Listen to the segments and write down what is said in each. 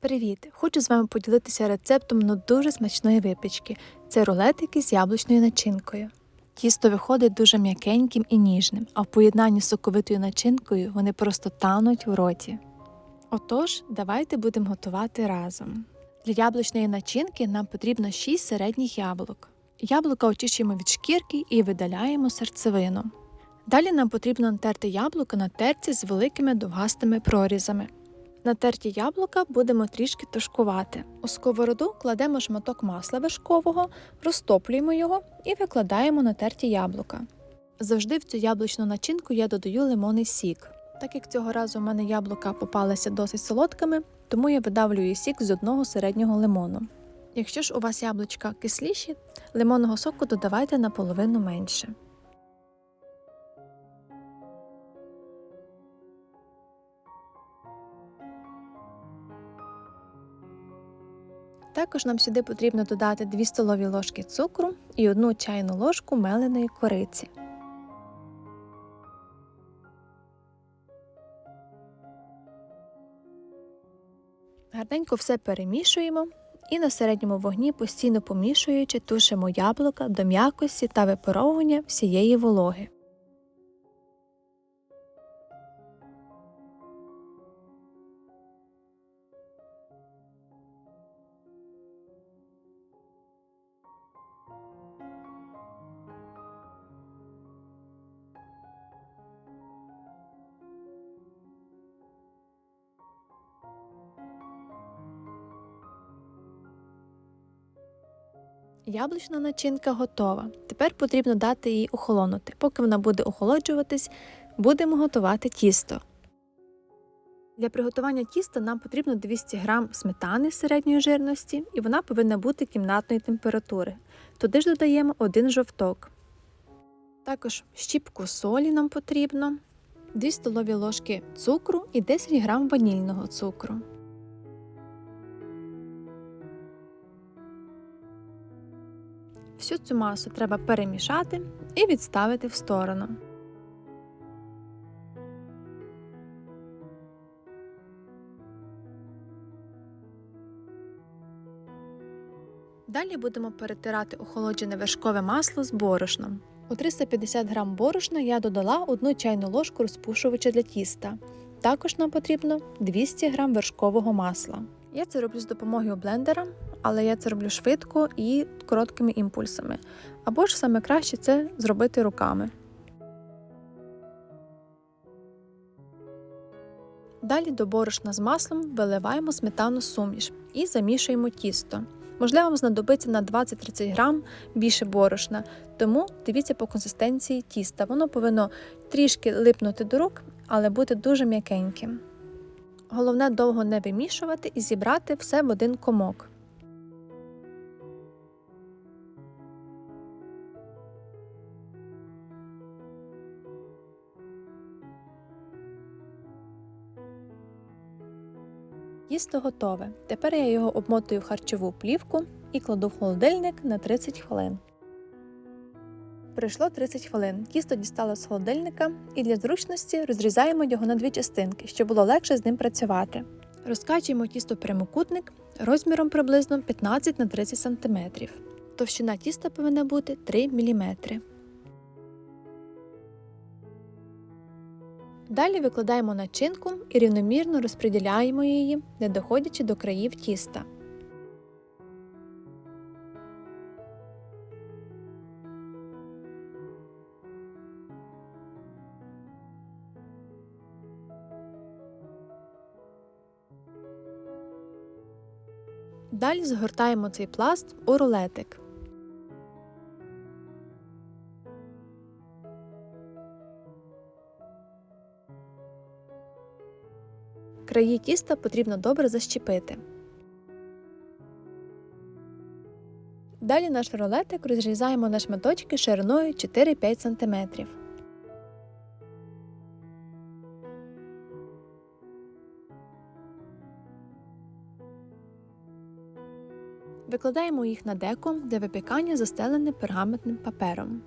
Привіт! Хочу з вами поділитися рецептом ну дуже смачної випічки. Це рулетики з яблучною начинкою. Тісто виходить дуже м'якеньким і ніжним, а в поєднанні з соковитою начинкою вони просто тануть в роті. Отож, давайте будемо готувати разом. Для яблучної начинки нам потрібно 6 середніх яблук. Яблука очищуємо від шкірки і видаляємо серцевину. Далі нам потрібно натерти яблука на терці з великими довгастими прорізами. Натерті яблука будемо трішки тушкувати. У сковороду кладемо шматок масла вершкового, розтоплюємо його і викладаємо натерті яблука. Завжди в цю яблучну начинку я додаю лимонний сік. Так як цього разу в мене яблука попалися досить солодкими, тому я видавлюю сік з одного середнього лимону. Якщо ж у вас яблучка кисліші, лимонного соку додавайте наполовину менше. Також нам сюди потрібно додати 2 столові ложки цукру і 1 чайну ложку меленої кориці. Гарненько все перемішуємо і на середньому вогні, постійно помішуючи, тушимо яблука до м'якості та випаровування всієї вологи. Яблучна начинка готова. Тепер потрібно дати їй охолонути. Поки вона буде охолоджуватись, будемо готувати тісто. Для приготування тіста нам потрібно 200 г сметани середньої жирності, і вона повинна бути кімнатної температури. Туди ж додаємо один жовток. Також щіпку солі нам потрібно, 2 столові ложки цукру і 10 г ванільного цукру. Всю цю масу треба перемішати і відставити в сторону. Далі будемо перетирати охолоджене вершкове масло з борошном. У 350 г борошна я додала 1 чайну ложку розпушувача для тіста. Також нам потрібно 200 г вершкового масла. Я це роблю з допомогою блендера, але я це роблю швидко і короткими імпульсами. Або ж саме краще це зробити руками. Далі до борошна з маслом виливаємо сметану суміш і замішуємо тісто. Можливо, вам знадобиться на 20-30 грам більше борошна, тому дивіться по консистенції тіста. Воно повинно трішки липнути до рук, але бути дуже м'якеньким. Головне довго не вимішувати і зібрати все в один комок. Тісто готове. Тепер я його обмотую в харчову плівку і кладу в холодильник на 30 хвилин. Пройшло 30 хвилин. Тісто дістало з холодильника і для зручності розрізаємо його на дві частинки, щоб було легше з ним працювати. Розкачуємо тісто прямокутник розміром приблизно 15 на 30 см. Товщина тіста повинна бути 3 мм. Далі викладаємо начинку і рівномірно розподіляємо її, не доходячи до країв тіста. Далі згортаємо цей пласт у рулетик. Краї тіста потрібно добре защепити. Далі наш рулетик розрізаємо на шматочки шириною 4-5 см. Викладаємо їх на деко, де випікання застелене пергаментним папером.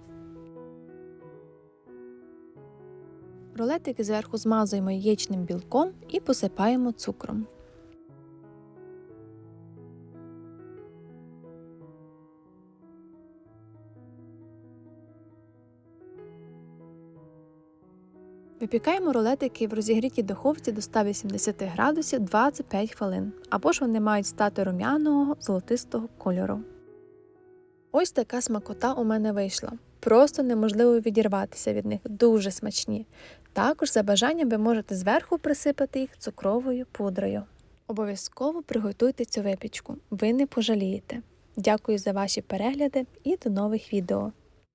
Рулетики зверху змазуємо яєчним білком і посипаємо цукром. Випікаємо рулетики в розігрітій духовці до 180 градусів 25 хвилин, або ж вони мають стати рум'яного золотистого кольору. Ось така смакота у мене вийшла. Просто неможливо відірватися від них, дуже смачні. Також за бажанням ви можете зверху присипати їх цукровою пудрою. Обов'язково приготуйте цю випічку, ви не пожалієте. Дякую за ваші перегляди і до нових відео.